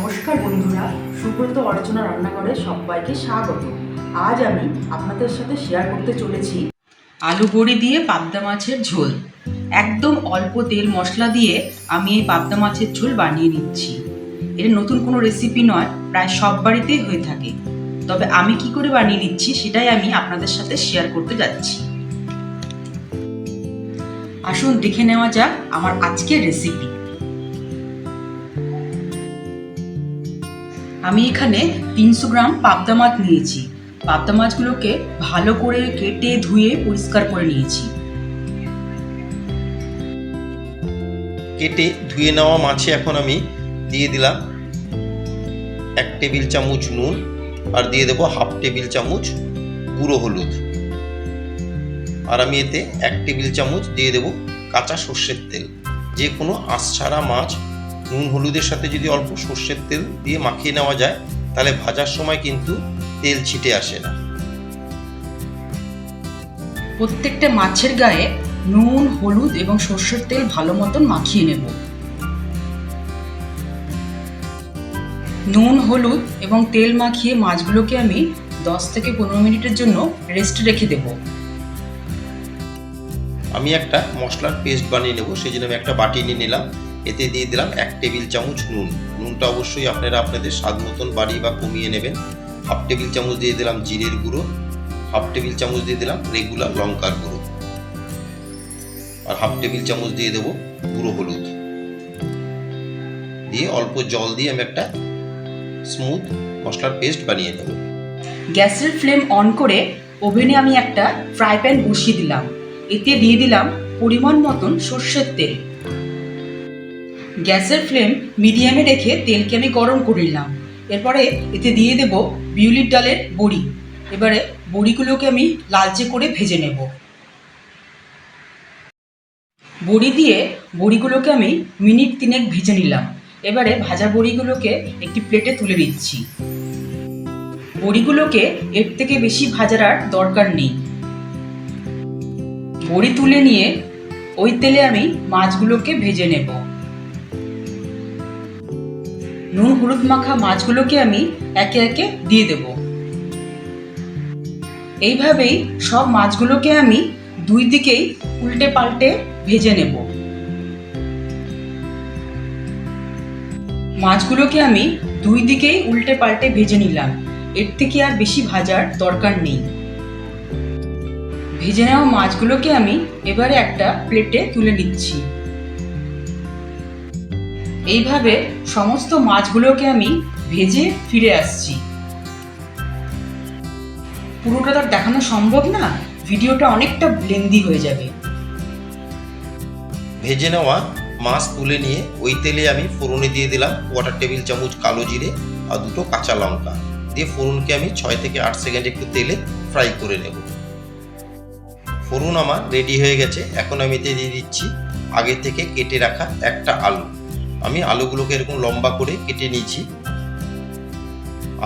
নমস্কার বন্ধুরা, সুব্রত অর্চনা রান্নাঘরে সবাইকে স্বাগত। আজ আমি আপনাদের সাথে শেয়ার করতে চলেছি আলু বড়ি দিয়ে পাবদা মাছের ঝোল। একদম অল্প তেল মশলা দিয়ে আমি এই পাবদা মাছের ঝোল বানিয়ে নিচ্ছি। এটা নতুন কোনো রেসিপি নয়, প্রায় সব বাড়িতেই হয়ে থাকে। তবে আমি কি করে বানিয়ে নিচ্ছি সেটাই আমি আপনাদের সাথে শেয়ার করতে যাচ্ছি। আসুন দেখে নেওয়া যাক আমার আজকের রেসিপি আমি এখানে তিনশো গ্রাম পাবদা মাছ নিয়েছি। পাবদা মাছগুলোকে ভালো করে কেটে ধুয়ে পরিষ্কার করে নিয়েছি। কেটে ধুয়ে নেওয়া মাছে এখন আমি দিয়ে দিলাম এক টেবিল চামচ নুন আর দিয়ে দেবো হাফ টেবিল চামচ গুঁড়ো হলুদ। আর আমি এতে এক টেবিল চামচ দিয়ে দেবো কাঁচা সর্ষের তেল। যে কোনো আঁশ ছাড়া মাছ নুন হলুদের সাথে যদি অল্প সর্ষের তেল দিয়ে মাখিয়ে নেওয়া যায় তাহলে ভাজার সময় কিন্তু তেল ছিটে আসে না। প্রত্যেকটা মাছের গায়ে নুন হলুদ এবং সর্ষের তেল ভালো মতন মাখিয়ে নেব। নুন হলুদ এবং তেল মাখিয়ে মাছগুলোকে আমি দশ থেকে পনেরো মিনিটের জন্য রেস্টে রেখে দেবো। আমি একটা মশলার পেস্ট বানিয়ে নেব সেই জন্য আমি একটা বাটি নিয়ে নিলাম। এতে দিয়ে দিলাম এক টেবিল চামচ নুন। নুনটা অবশ্যই আপনারা আপনাদের স্বাদ মতন বাড়িয়ে বা কমিয়ে নেবেন। হাফ টেবিল চামচ দিয়ে দিলাম জিরের গুঁড়ো। হাফ টেবিল চামচ দিয়ে দিলাম রেগুলার লঙ্কার গুঁড়ো। আর হাফ টেবিল চামচ দিয়ে দেবো গুঁড়ো হলুদ। দিয়ে অল্প জল দিয়ে আমি একটা স্মুথ মশলার পেস্ট বানিয়ে নেব। গ্যাসের ফ্লেম অন করে ওভেনে আমি একটা ফ্রাই প্যান বসিয়ে দিলাম। এতে দিয়ে দিলাম পরিমাণ মতন সর্ষের তেল। গ্যাসের ফ্লেম মিডিয়ামে রেখে তেলকে আমি গরম করে নিলাম। এরপরে এতে দিয়ে দেব বিউলির ডালের বড়ি। এবারে বড়িগুলোকে আমি লালচে করে ভেজে নেব। বড়ি দিয়ে বড়িগুলোকে আমি মিনিট তিনেক ভেজে নিলাম। এবারে ভাজা বড়িগুলোকে একটি প্লেটে তুলে নিচ্ছি। বড়িগুলোকে এর থেকে বেশি ভাজার আর দরকার নেই। বড়ি তুলে নিয়ে ওই তেলে আমি মাছগুলোকে ভেজে নেব। নুন হলুদ মাখা মাছগুলোকে আমি একে একে দিয়ে দেব। এইভাবেই সব মাছগুলোকে আমি দুই দিকেই উল্টে পাল্টে ভেজে নেব। মাছগুলোকে আমি দুই দিকেই উল্টে পাল্টে ভেজে নিলাম। এর থেকে আর বেশি ভাজার দরকার নেই। ভেজে নেওয়া মাছগুলোকে আমি এবারে একটা প্লেটে তুলে নিচ্ছি। এইভাবে সমস্ত মাছগুলোকে আমি ভেজে ফিরে আসছি। পুরোটা তার দেখানো সম্ভব না, ভিডিওটা অনেকটা লেন্দি হয়ে যাবে। ভেজে নেওয়া মাছ তুলে নিয়ে ওই তেলে আমি ফোড়নে দিয়ে দিলাম কোয়াটার টেবিল চামচ কালো জিরে আর দুটো কাঁচা লঙ্কা। দিয়ে ফোড়নকে আমি ছয় থেকে আট সেকেন্ড একটু তেলে ফ্রাই করে নেব। ফোড়ন আমার রেডি হয়ে গেছে, এখন আমি এতে দিয়ে দিচ্ছি আগে থেকে কেটে রাখা একটা আলু। আমি আলুগুলোকে এরকম লম্বা করে কেটে নিয়েছি।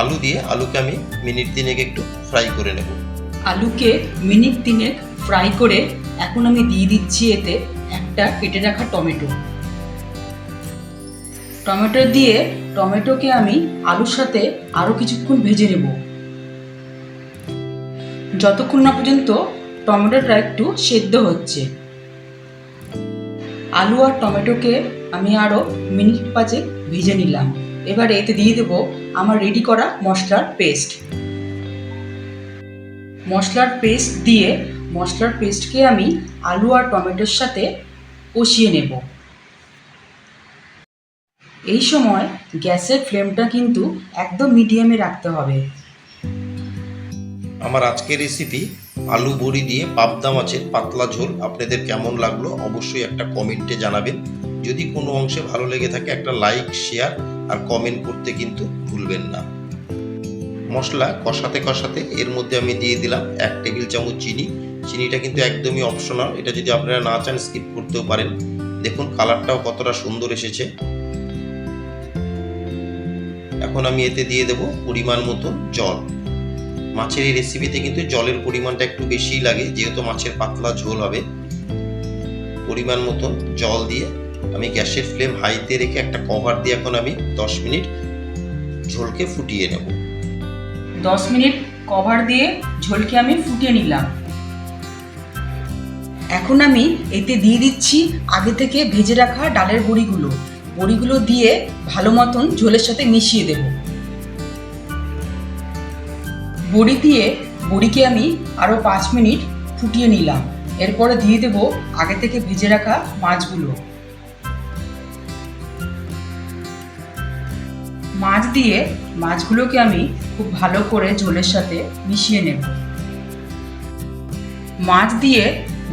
আলু দিয়ে আলুকে আমি মিনিট দিনেক একটু ফ্রাই করে নেব। আলুকে মিনিট তিনেক ফ্রাই করে এখন আমি দিয়ে দিচ্ছি এতে একটা কেটে রাখা টমেটো। টমেটো দিয়ে টমেটোকে আমি আলুর সাথে আরও কিছুক্ষণ ভেজে নেব। যতক্ষণ না পর্যন্ত টমেটোটা একটু সেদ্ধ হচ্ছে। আলু আর টমেটোকে আমি আরও মিনিট পাঁচে ভিজে নিলাম। এবারে এতে দিয়ে দেবো আমার রেডি করা মশলার পেস্ট মশলার পেস্ট দিয়ে মশলার পেস্টকে আমি আলু আর টমেটোর সাথে কষিয়ে নেব। এই সময় গ্যাসের ফ্লেমটা কিন্তু একদম মিডিয়ামে রাখতে হবে। আমার আজকের রেসিপি আলু বড়ি দিয়ে পাবদা মাছের পাতলা ঝোল। আপনাদের কেমন লাগল অবশ্যই একটা কমেন্টে জানাবেন। যদি কোনো অংশে ভালো লেগে থাকে, একটা লাইক শেয়ার আর কমেন্ট করতে কিন্তু ভুলবেন না। মশলা কষাতে কষাতে এর মধ্যে আমি দিয়ে দিলাম এক টেবিল চামচ চিনি। চিনিটা কিন্তু একদমই অপশনাল এটা যদি আপনারা না চান স্কিপ করতেও পারেন। দেখুন কালারটাও কতটা সুন্দর এসেছে। এখন আমি এতে দিয়ে দেব পরিমাণ মতো জল। মাছের এই রেসিপিতে কিন্তু জলের পরিমাণটা একটু বেশিই লাগে, যেহেতু মাছের পাতলা ঝোল হবে। পরিমাণ মতন জল দিয়ে আমি গ্যাসের ফ্লেম হাইতে রেখে একটা কভার দিয়ে এখন আমি দশ মিনিট ঝোলকে ফুটিয়ে নেব। দশ মিনিট কভার দিয়ে ঝোলকে আমি ফুটিয়ে নিলাম। এখন আমি এতে দিয়ে দিচ্ছি আগে থেকে ভেজে রাখা ডালের বড়িগুলো। বড়িগুলো দিয়ে ভালো মতন ঝোলের সাথে মিশিয়ে দেব। বড়ি দিয়ে বড়িকে আমি আরও পাঁচ মিনিট ফুটিয়ে নিলাম। এরপরে দিয়ে দেব আগে থেকে ভেজে রাখা মাছগুলো। মাছ দিয়ে মাছগুলোকে আমি খুব ভালো করে ঝোলের সাথে মিশিয়ে নেব। মাছ দিয়ে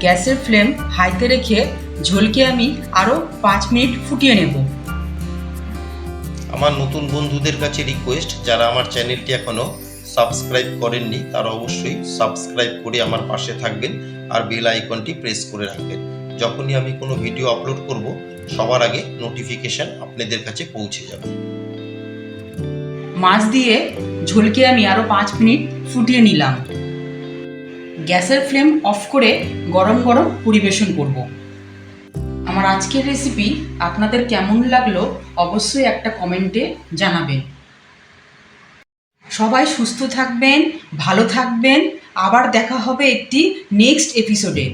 গ্যাসের ফ্লেম হাইতে রেখে ঝোলকে আমি আরও পাঁচ মিনিট ফুটিয়ে নেব। আমার নতুন বন্ধুদের কাছে রিকোয়েস্ট যারা আমার চ্যানেলটি এখনও সাবস্ক্রাইব করেননি, তারা অবশ্যই সাবস্ক্রাইব করে আমার পাশে থাকবেন আর বেল আইকনটি প্রেস করে রাখবেন। যখনই আমি কোনো ভিডিও আপলোড করব, সবার আগে নোটিফিকেশন আপনাদের কাছে পৌঁছে যাবে। মাছ দিয়ে ঝোলকে আমি আরও পাঁচ মিনিট ফুটিয়ে নিলাম। গ্যাসের ফ্লেম অফ করে গরম গরম পরিবেশন করব। আমার আজকের রেসিপি আপনাদের কেমন লাগল অবশ্যই একটা কমেন্টে জানাবেন। সবাই সুস্থ থাকবেন, ভালো থাকবেন। আবার দেখা হবে একটি নেক্সট এপিসোডে